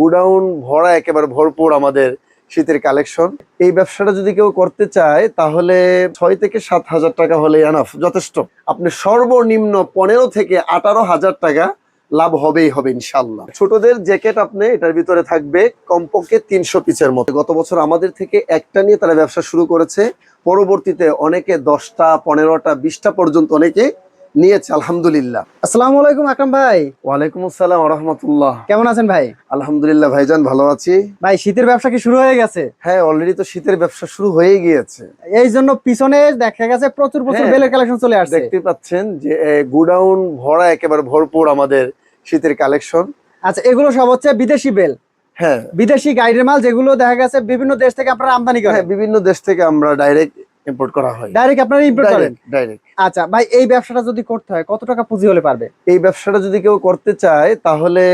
গুডাউন ভরা, একেবারে ভরপুর আমাদের শীতের কালেকশন। এই ব্যবসাটা যদি কেউ করতে চায়, তাহলে ছয় থেকে সাত হাজার টাকা হলে এনাফ যথেষ্ট। আপনি সর্বনিম্ন পনেরো থেকে আঠারো হাজার টাকা লাভ হবেই হবে ইনশাল্লাহ ছোটদের জ্যাকেট আপনি, এটার ভিতরে থাকবে কমপক্ষে তিনশো পিসের মতো। গত বছর আমাদের থেকে একটা নিয়ে তারা ব্যবসা শুরু করেছে। পরবর্তীতে অনেকে দশটা, পনেরোটা, বিশটা পর্যন্ত অনেকে নিয়েছে আলহামদুলিল্লাহ। আসসালামু আলাইকুম আকরাম ভাই। ওয়ালাইকুম আসসালাম রহমতুল্লাহ কেমন আছেন ভাই? আলহামদুলিল্লাহ ভাইজান ভালো আছি। ভাই শীতের ব্যবসা কি শুরু হয়ে গেছে? হ্যাঁ অলরেডি তো শীতের ব্যবসা শুরু হয়ে গিয়েছে। এই জন্য পিছনে দেখা গেছে প্রচুর প্রচুর হ্যাঁ। বেলের কালেকশন চলে আসছে। দেখতে পাচ্ছেন যে গুডাউন ভরা একেবারে ভরপুর আমাদের শীতের কালেকশন আচ্ছা এগুলো সব হচ্ছে বিদেশি বেল। হ্যাঁ। বিদেশি গাইডের মাল যেগুলো দেখা গেছে বিভিন্ন দেশ থেকে আপনারা আমদানি হ্যাঁ করেন বিভিন্ন দেশ থেকে আমরা ডাইরেক্ট ইম্পোর্ট করা হয়। ডাইরেক্ট আপনারা ইম্পোর্ট করেন? ডাইরেক্ট আচ্ছা ভাই এই ব্যবসাটা যদি করতে হয় কত টাকা পুঁজি হলে পারবে? এই ব্যবসাটা যদি কেউ করতে চায় তাহলে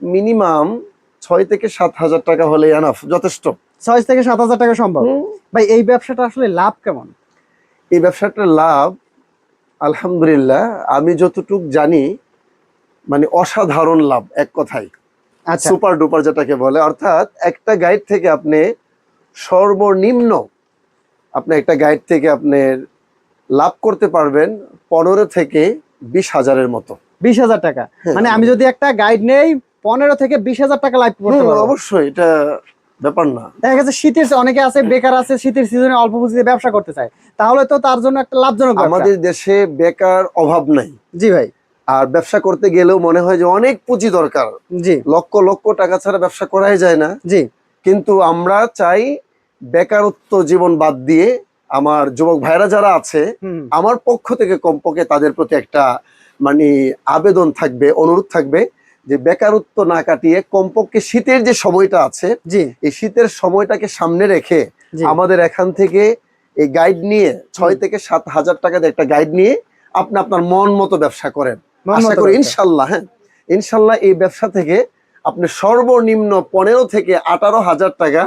মিনিমাম ছয় থেকে সাত হাজার টাকা হলে এনাফ যথেষ্ট। ছয় থেকে সাত হাজার টাকা সম্ভব? ভাই এই ব্যবসাটা আসলে লাভ কেমন? এই ব্যবসাটার লাভ আলহামদুলিল্লাহ আমি যতটুক জানি মানে অসাধারণ লাভ এক কথায়। আচ্ছা। সুপার ডুপার যেটাকে বলে অর্থাৎ একটা গাইড থেকে আপনি সর্বনিম্ন আপনি একটা গাইড থেকে আপনি লাভ করতে পারবেন পনেরো থেকে বিশ হাজারের মতো। বিশ হাজার টাকা। হ্যাঁ। মানে আমি যদি একটা গাইড নেই পনেরো থেকে বিশ হাজার টাকা লাইভ করতে পারব। অবশ্যই এটা ব্যাপার না। দেখা গেছে শীতের অনেকে আছে বেকার আছে শীতের সিজনে অল্প পুঁজিতে ব্যবসা করতে চায়। তাহলে তো তার জন্য একটা লাভজনক আমাদের দেশে বেকার অভাব নাই। জি ভাই। আর ব্যবসা করতে গেলেও মনে হয় যে অনেক পুঁজি দরকার। জি। লক্ষ লক্ষ টাকা ছাড়া ব্যবসা করাই যায় না। জি। কিন্তু আমরা চাই বেকারত্ব জীবন বাদ দিয়ে আমার যুবক ভাইরা যারা আছে আমার পক্ষ থেকে কমপক্ষে তাদের প্রতি একটা মানে আবেদন থাকবে অনুরোধ থাকবে যে বেকারত্ব না কাটিয়ে কমপক্ষে শীতের যে সময়টা আছে এই শীতের সময়টাকে সামনে রেখে আমাদের এখান থেকে এই গাইড নিয়ে ছয় থেকে সাত হাজার টাকা একটা গাইড নিয়ে আপনি আপনার মন মতো ব্যবসা করেন। আশা করি ইনশাল্লাহ হ্যাঁ ইনশাল্লাহ এই ব্যবসা থেকে আপনি সর্বনিম্ন পনেরো থেকে আঠারো হাজার টাকা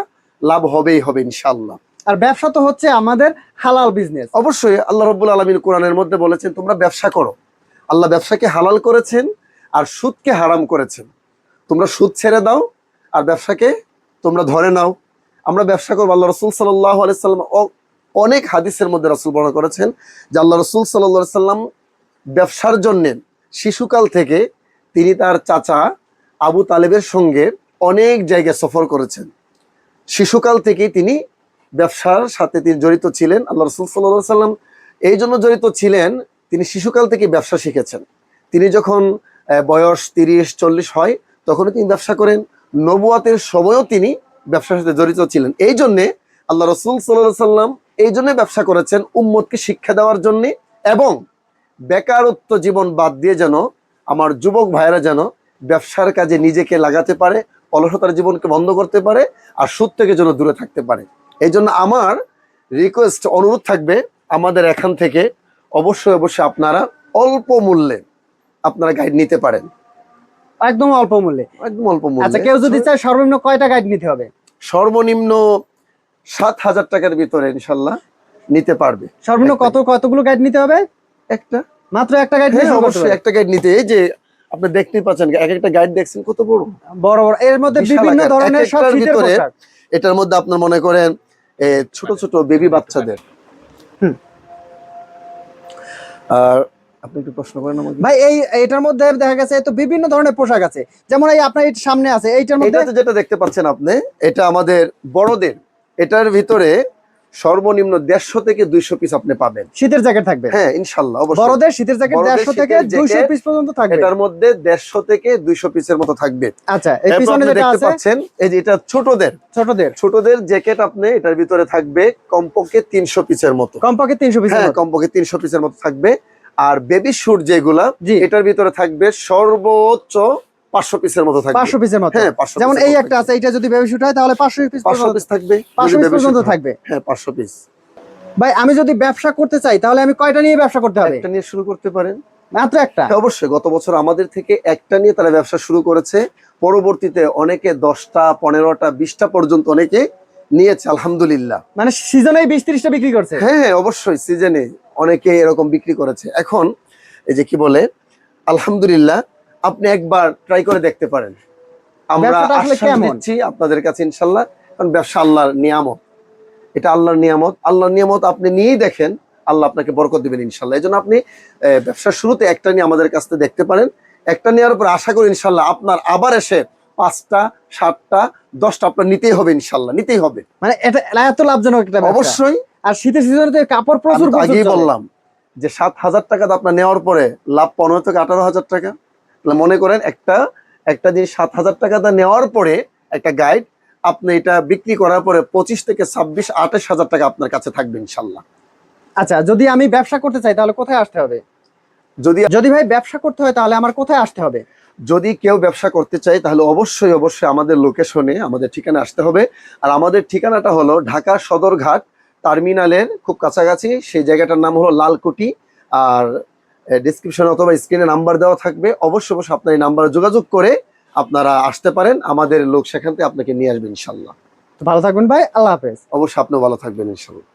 লাভ হবেই হবে ইনশাল্লাহ আর ব্যবসা তো হচ্ছে আমাদের হালাল বিজনেস অবশ্যই আল্লাহ রব্বুল আলমিন কোরআনের মধ্যে বলেছেন তোমরা ব্যবসা করো। আল্লাহ ব্যবসাকে হালাল করেছেন আর সুদকে হারাম করেছেন। তোমরা সুদ ছেড়ে দাও আর ব্যবসাকে তোমরা ধরে নাও। আমরা ব্যবসা করব আল্লাহ রসুল সাল্লাহ আলাইসাল্লাম অনেক হাদিসের মধ্যে রসুল বর্ণনা করেছেন যে আল্লাহ রসুল সাল্লাহ সাল্লাম ব্যবসার জন্য শিশুকাল থেকে তিনি তার চাচা আবু তালেবের সঙ্গে অনেক জায়গায় সফর করেছেন। শিশুকাল থেকেই তিনি ব্যবসার সাথে তিনি জড়িত ছিলেন। আল্লাহ রসুল সাল্লাহ সাল্লাম এই জন্য জড়িত ছিলেন, তিনি শিশুকাল থেকে ব্যবসা শিখেছেন। তিনি যখন বয়স তিরিশ, চল্লিশ হয়, তখনও তিনি ব্যবসা করেন। নবুয়াতের সময়ও তিনি ব্যবসার সাথে জড়িত ছিলেন। এই জন্যে আল্লাহ রসুল সাল্লাহ সাল্লাম এই জন্য ব্যবসা করেছেন উম্মতকে শিক্ষা দেওয়ার জন্যে এবং বেকারত্ব জীবন বাদ দিয়ে যেন আমার যুবক ভাইয়েরা যেন ব্যবসার কাজে নিজেকে লাগাতে পারে অলসতার জীবনকে বন্ধ করতে পারে আর সুদ থেকে যেন দূরে থাকতে পারে। এই জন্য আমার রিকোয়েস্ট অনুরোধ থাকবে আমাদের এখান থেকে অবশ্যই অবশ্যই আপনারা অল্প মূল্যে আপনারা গাইড নিতে পারেন। একদম অল্প মূল্যে। একদম অল্প মূল্যে। আচ্ছা কেউ যদি চায় সর্বনিম্ন কয়টা গাইড নিতে হবে? সর্বনিম্ন সাত হাজার টাকার ভিতরে ইনশাল্লাহ নিতে পারবে। সর্বনিম্ন কত কতগুলো গাইড নিতে হবে? একটা। মাত্র একটা গাইড হ্যাঁ অবশ্যই একটা গাইড নিতে। যে আপনি দেখতেই পাচ্ছেন এক একটা গাইড দেখছেন কত বড়? বড় বড় এর মধ্যে বিভিন্ন ধরনের সব ভিতরে এটার মধ্যে আপনার মনে করেন ছোট ছোট বেবি বাচ্চাদের। আর আপনি একটু প্রশ্ন করেন আমাকে। ভাই এই এটার মধ্যে দেখা গেছে তো বিভিন্ন ধরনের পোশাক আছে। যেমন এই আপনার এই সামনে আছে এইটার মধ্যে যেটা দেখতে পাচ্ছেন আপনি এটা আমাদের বড়দের। এটার ভিতরে সর্বনিম্ন দেড়শো থেকে দুইশো পিস আপনি পাবেন। শীতের জ্যাকেট থাকবে? হ্যাঁ ইনশাল্লাহ বড়দের শীতের জ্যাকেট দেড়শো থেকে দুইশো পিস পর্যন্ত থাকবে। এটার মধ্যে দেড়শো থেকে দুইশো পিসের মতো থাকবে। আচ্ছা এই পিছনে আপনি যেটা দেখতে আছে? পাচ্ছেন এই যে এটা ছোটদের। ছোটদের। ছোটদের জ্যাকেট আপনি এটার ভিতরে থাকবে কমপক্ষে তিনশো পিসের মতো। কমপক্ষে তিনশো পিস হ্যাঁ কমপক্ষে তিনশো পিসের মতো থাকবে। আর বেবি শুট যেগুলা এটার ভিতরে থাকবে সর্বোচ্চ পাঁচশো পিসের মতো থাকবে। পাঁচশো পিসের মতো। হ্যাঁ যেমন এই একটা আছে এটা যদি তাহলে পাঁচশো পিস পাঁচশো পিস থাকবে পাঁচশো যদি পিস পর্যন্ত থাকবে। হ্যাঁ পাঁচশো পিস ভাই আমি যদি ব্যবসা করতে চাই তাহলে আমি কয়টা নিয়ে ব্যবসা করতে হবে? একটা নিয়ে শুরু করতে পারেন। মাত্র একটা? হ্যাঁ, অবশ্যই। গত বছর আমাদের থেকে একটা নিয়ে তারা ব্যবসা শুরু করেছে। পরবর্তীতে অনেকে দশটা পনেরোটা বিশটা পর্যন্ত অনেকে নিয়েছে আলহামদুলিল্লাহ। মানে সিজনে বিশ ত্রিশটা বিক্রি করছে? হ্যাঁ হ্যাঁ অবশ্যই। সিজনে অনেকে এরকম বিক্রি করেছে। এখন এই যে কি বলে আলহামদুলিল্লাহ আপনি একবার ট্রাই করে দেখতে পারেন। আমরা? দিচ্ছি আপনাদের কাছে ইনশাল্লাহ কারণ ব্যবসা আল্লাহর নিয়ামত। এটা আল্লাহর নিয়ামত। আল্লাহর নিয়ামত আপনি নিয়েই দেখেন আল্লাহ আপনাকে বরকত দিবেন ইনশাল্লাহ। এই জন্য আপনি ব্যবসার শুরুতে একটা নিয়ে আমাদের কাছ থেকে দেখতে পারেন। একটা নেওয়ার পর আশা করি ইনশাল্লাহ আপনার আবার এসে পাঁচটা সাতটা দশটা আপনার নিতেই হবে ইনশাল্লাহ নিতেই হবে। মানে এটা এত লাভজনক অবশ্যই। আর শীতের সিজনে কাপড় প্রচুর আগেই বললাম যে সাত হাজার টাকা তো আপনার নেওয়ার পরে লাভ পনেরো থেকে আঠারো হাজার টাকা। তাহলে মনে করেন একটা একটা জিনিস সাত হাজার টাকাটা নেওয়ার পরে একটা গাইড আপনি এটা বিক্রি করার পরে পঁচিশ থেকে ছাব্বিশ আঠাশ হাজার টাকা আপনার কাছে থাকবে ইনশাল্লাহ। আচ্ছা যদি আমি ব্যবসা করতে চাই তাহলে কোথায় আসতে হবে? যদি যদি ভাই ব্যবসা করতে হয় তাহলে আমার কোথায় আসতে হবে? যদি কেউ ব্যবসা করতে চায় তাহলে অবশ্যই অবশ্যই আমাদের লোকেশনে আমাদের ঠিকানা আসতে হবে। আর আমাদের ঠিকানাটা হলো ঢাকা সদরঘাট টার্মিনালের খুব কাছাকাছি সেই জায়গাটার নাম হলো লালকুটি আর ডিসক্রিপশন অথবা স্ক্রিনে নাম্বার দেওয়া থাকবে। অবশ্যই অবশ্যই আপনার এই নাম্বারে যোগাযোগ করে আপনারা আসতে পারেন। আমাদের লোক সেখান থেকে আপনাকে নিয়ে আসবেন ইনশাল্লাহ। ভালো থাকবেন ভাই আল্লাহ হাফেজ। অবশ্যই আপনিও ভালো থাকবেন ইনশাল্লাহ।